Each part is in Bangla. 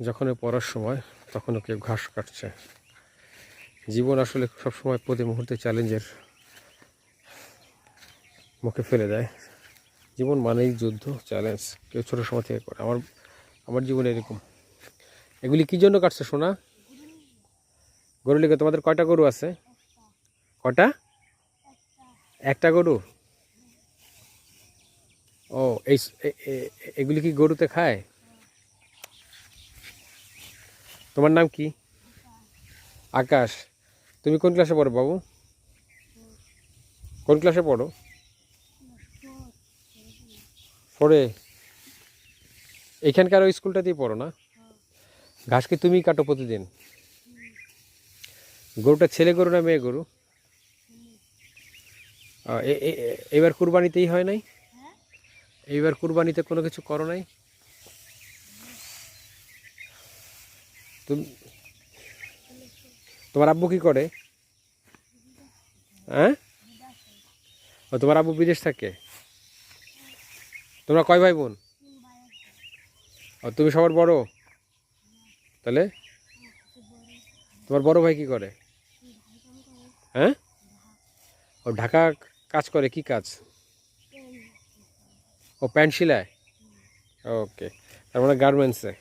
যখন পড়ার সময়, তখন কেউ ঘাস কাটছে। জীবন আসলে সবসময় প্রতি মুহূর্তে চ্যালেঞ্জের মুখে ফেলে দেয়। জীবন মানেই যুদ্ধ, চ্যালেঞ্জ, কেউ ছোটো সময় থেকে করে। আমার আমার জীবনে এরকম। এগুলি কী জন্য কাটছে সোনা? গরু লিখে তোমাদের কয়টা গরু আছে? কটা একটা গরু? ও, এই এগুলি কি গরুতে খায়? তোমার নাম কি? আকাশ। তুমি কোন ক্লাসে পড়ো বাবু? কোন ক্লাসে পড়ো? পড়ে এখানকার ওই স্কুলটাতেই পড়ো না? ঘাস কি তুমি কাটো প্রতিদিন। গরুটা ছেলে গরু না মেয়ে গরু? এবার কুরবানিতেই হয় নাই? এইবার কুরবানিতে কোনো কিছু করো নাই? তুমি তোমার আব্বু কি করে? হ্যাঁ? ও, তোমার আব্বু বিদেশ থাকে? তোমরা কয় ভাই বোন? ও, তুমি সবার বড়? তাহলে? তোমার বড় ভাই কি করে? হ্যাঁ? ও, ঢাকা কাজ করে, কি কাজ? ও প্যান্ট সেলায় ওকে, তার মানে গার্মেন্টসে?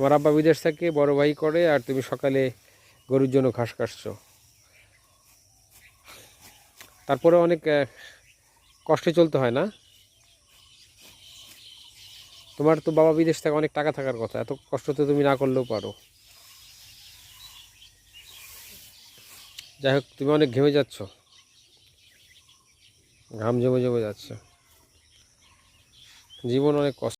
তোমার আব্বা বিদেশ থেকে বড় ভাই করে আর তুমি সকালে গরুর জন্য ঘাস কাটছো। তারপরে অনেক কষ্টে চলতে হয় না? তোমার তো বাবা বিদেশ থেকে অনেক টাকা থাকার কথা, এত কষ্ট তো তুমি না করলেও পারো। যাই হোক, তুমি অনেক ঘেমে যাচ্ছ। ঘাম জমে জমে যাচ্ছে। জীবন অনেক কষ্ট।